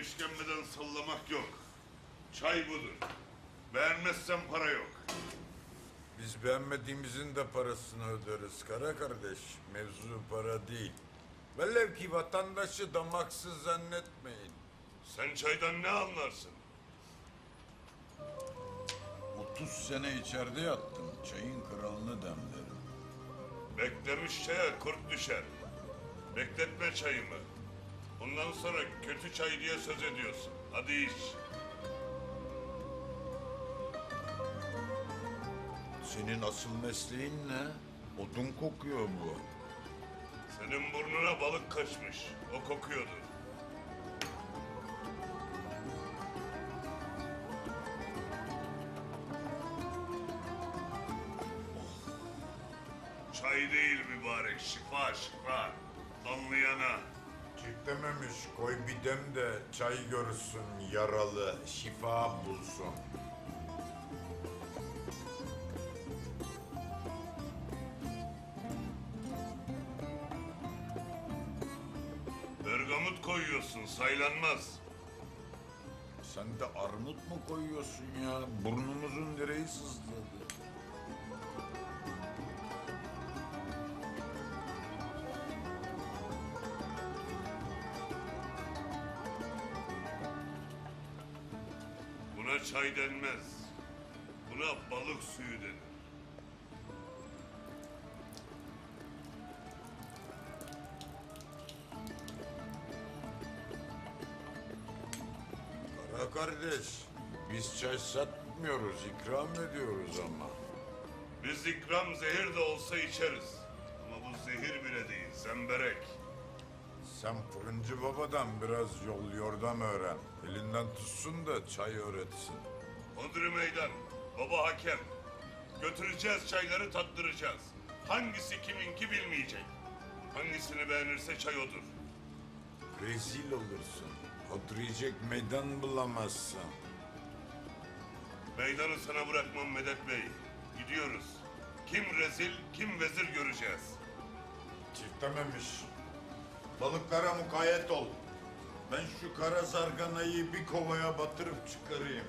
işkembeden sallamak yok. Çay budur. Beğenmezsen para yok. Biz beğenmediğimizin de parasını öderiz kara kardeş. Mevzu para değil. Velev ki vatandaşı damaksız zannetmeyin. Sen çaydan ne anlarsın? 30 sene içeride yattım. Çayın kralını demlerim. Beklemiş çaya kurt düşer. Bekletme çayımı. Bundan sonra kötü çay diye söz ediyorsun. Hadi iç. Senin asıl mesleğin ne? Odun kokuyor bu. Senin burnuna balık kaçmış. O kokuyordur. Çay değil mübarek, şifa şifa. Anlayana. Çift dememiş koy bir dem de çay görsün yaralı şifa bulsun. Bergamot koyuyorsun, saylanmaz. Sen de armut mu koyuyorsun ya? Burnumuzun direği sızladı. Buna çay denmez. Buna balık suyu denir. Kara kardeş, biz çay satmıyoruz, ikram ediyoruz ama. Biz ikram zehir de olsa içeriz. Ama bu zehir bile değil, zemberek. Sen fırıncı babadan biraz yol yordam öğren. Elinden tutsun da çay öğretsin. Hodri meydan, baba hakem. Götüreceğiz çayları tattıracağız. Hangisi kiminki bilmeyecek. Hangisini beğenirse çay odur. Rezil olursun. Oturacak meydan bulamazsın. Meydanı sana bırakmam Medet Bey. Gidiyoruz. Kim rezil, kim vezir göreceğiz. Çiftememiş. Balıklara mukayyet ol. Ben şu kara zarganayı bir kovaya batırıp çıkarayım.